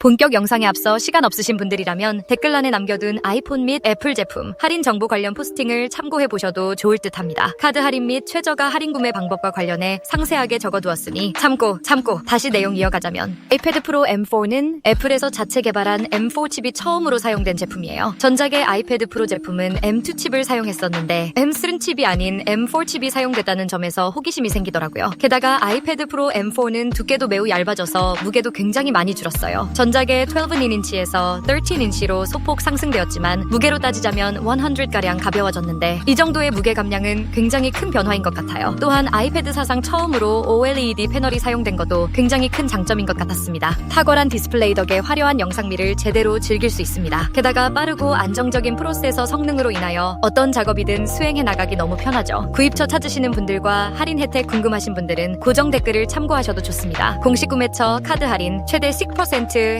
본격 영상에 앞서 시간 없으신 분들이라면 댓글란에 남겨둔 아이폰 및 애플 제품 할인 정보 관련 포스팅을 참고해 보셔도 좋을 듯 합니다. 카드 할인 및 최저가 할인 구매 방법과 관련해 상세하게 적어두었으니 참고 참고 다시 내용 이어가자면 아이패드 프로 M4는 애플에서 자체 개발한 M4 칩이 처음으로 사용된 제품이에요. 전작의 아이패드 프로 제품은 M2 칩을 사용했었는데 M3 칩이 아닌 M4 칩이 사용됐다는 점에서 호기심이 생기더라고요. 게다가 아이패드 프로 M4는 두께도 매우 얇아져서 무게도 굉장히 많이 줄었어요. 전 작의 12인치에서 13인치로 소폭 상승되었지만 무게로 따지자면 100가량 가벼워졌는데 이 정도의 무게 감량은 굉장히 큰 변화인 것 같아요. 또한 아이패드 사상 처음으로 OLED 패널이 사용된 것도 굉장히 큰 장점인 것 같았습니다. 탁월한 디스플레이 덕에 화려한 영상미를 제대로 즐길 수 있습니다. 게다가 빠르고 안정적인 프로세서 성능으로 인하여 어떤 작업이든 수행해 나가기 너무 편하죠. 구입처 찾으시는 분들과 할인 혜택 궁금하신 분들은 고정 댓글을 참고하셔도 좋습니다. 공식 구매처 카드 할인 최대 10%